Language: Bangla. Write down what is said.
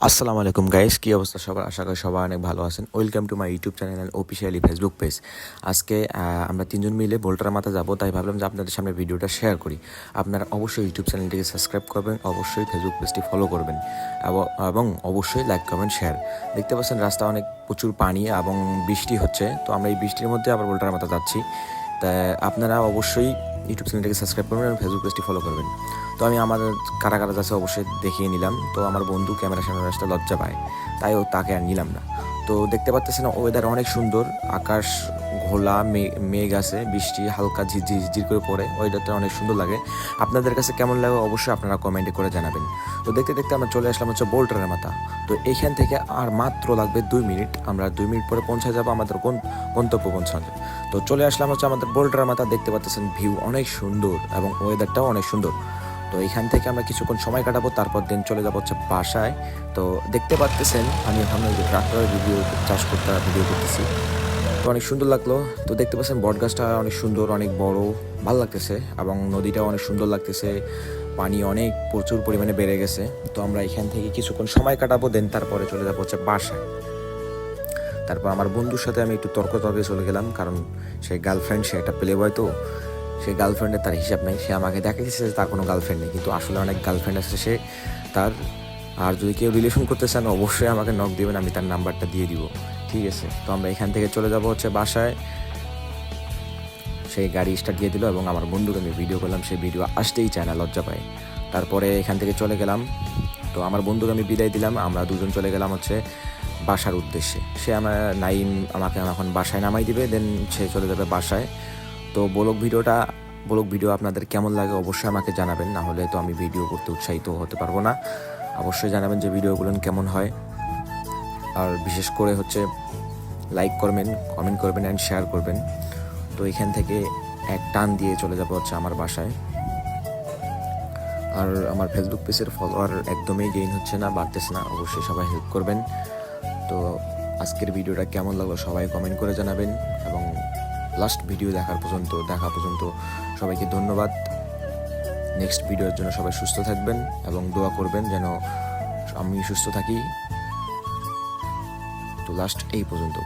আসসালামু আলাইকুম গাইস কী অবস্থা সবার? আশা করি সবাই অনেক ভালো আছেন। Welcome to my YouTube channel and officially Facebook page আজকে আমরা তিনজন মিলে বোল্টার মাথা যাব, তাই ভাবলাম যে আপনাদের সামনে ভিডিওটা শেয়ার করি। আপনারা অবশ্যই ইউটিউব চ্যানেলটিকে সাবস্ক্রাইব করবেন, অবশ্যই ফেসবুক পেজটি ফলো করবেন, এবং- অবশ্যই লাইক করবেন শেয়ার দেখতে পাচ্ছেন রাস্তা অনেক প্রচুর পানি এবং বৃষ্টি হচ্ছে, তো আমরা এই বৃষ্টির মধ্যে আবার বোল্টার মাথা যাচ্ছি। তা আপনারা অবশ্যই ইউটিউব চ্যানেলটাকে সাবস্ক্রাইব করবেন এবং ফেসবুক পেজটি ফলো করবেন। তো আমি আমাদের কারা কারা যাচ্ছে অবশ্যই দেখিয়ে নিলাম। তো আমার বন্ধু ক্যামেরা সামনে আসতে লজ্জা পায়, তাই ও তাকে আর নিলাম না। তো দেখতে পাচ্ছেন ওয়েদার অনেক সুন্দর, আকাশ ঘোলা মেঘ আছে, বৃষ্টি হালকা ঝিরঝির ঝিরঝির করে পড়ে ওয়েদারটা অনেক সুন্দর লাগে। আপনাদের কাছে কেমন লাগে অবশ্যই আপনারা কমেন্টে করে জানাবেন। তো দেখতে দেখতে আমরা চলে আসলাম হচ্ছে বোল্টারের মাথা। তো এইখান থেকে আর মাত্র লাগবে দুই মিনিট, আমরা দুই মিনিট পরে পৌঁছে যাব আমাদের গন্তব্য পৌঁছাতে তো চলে আসলাম হচ্ছে আমাদের বোল্টারের মাথা, দেখতে পাচ্ছেন ভিউ অনেক সুন্দর এবং ওয়েদারটাও অনেক সুন্দর। তো এখান থেকে আমরা কিছুক্ষণ সময় কাটাবো, তারপর দিন চলে যাব হচ্ছে বাসায়। তো দেখতে পাচ্তেছেন আমি ওই যে ট্রাক্টরের ভিডিও চাষ করতে ভিডিও করতেছি। তো অনেক সুন্দর লাগল। তো দেখতে পাচ্ছেন, বটগাছটা অনেক সুন্দর, অনেক বড়, ভালো লাগতেছে এবং নদীটাও অনেক সুন্দর লাগতেছে। পানি অনেক, প্রচুর পরিমাণে বেড়ে গেছে। তো আমরা এখান থেকে কিছুক্ষণ সময় কাটাবো দেন তারপরে চলে যাব হচ্ছে বাসায়। তারপর আমার বন্ধুর সাথে আমি একটু তর্ক তর্কে চলে গেলাম, কারণ সে গার্লফ্রেন্ড সে একটা প্লে বয় তো। সে গার্লফ্রেন্ডের তার হিসাব নেই, সে আমাকে দেখাইছে যে তার কোনো গার্লফ্রেন্ড নেই, কিন্তু আসলে অনেক গার্লফ্রেন্ড আছে সে, তার, আর যদি কেউ রিলেশন করতে চান অবশ্যই আমাকে নক দেবেন, আমি তার নাম্বারটা দিয়ে দিব, ঠিক আছে? তো আমরা এখান থেকে চলে যাব হচ্ছে বাসায়। সেই গাড়ি স্টার্ট দিয়ে দিল এবং আমার বন্ধুকে আমি ভিডিও করলাম সেই ভিডিও আসতেই চায় না, লজ্জা পায়। তারপরে এখান থেকে চলে গেলাম। তো আমার বন্ধুকে আমি বিদায় দিলাম, আমরা দুজন চলে গেলাম হচ্ছে বাসার উদ্দেশ্যে। সে আমার নাইম আমাকে এখন বাসায় নামাই দিবে দেন সে চলে যাবে বাসায়। তো ব্লগ ভিডিওটা ব্লগ ভিডিও আপনাদের কেমন লাগে অবশ্যই আমাকে জানাবেন, না হলে তো আমি ভিডিও করতে উৎসাহিত হতে পারব না। অবশ্যই জানাবেন যে ভিডিওগুলো কেমন হয়। আর বিশেষ করে হচ্ছে লাইক করবেন কমেন্ট করবেন অ্যান্ড শেয়ার করবেন। তো এখান থেকে এক টান দিয়ে চলে যাব হচ্ছে আমার বাসায়। আর আমার ফেসবুক পেজের ফলোয়ার একদমই গেইন হচ্ছে না, বাড়তেছে না, অবশ্যই সবাই হেল্প করবেন। তো আজকের ভিডিওটা কেমন লাগল সবাই কমেন্ট করে জানাবেন এবং লাস্ট ভিডিও দেখার পর্যন্ত, দেখা পর্যন্ত সবাইকে ধন্যবাদ। নেক্সট ভিডিওর জন্য সবাই সুস্থ থাকবেন এবং দোয়া করবেন যেন আমি সুস্থ থাকি। তো লাস্ট এই পর্যন্ত।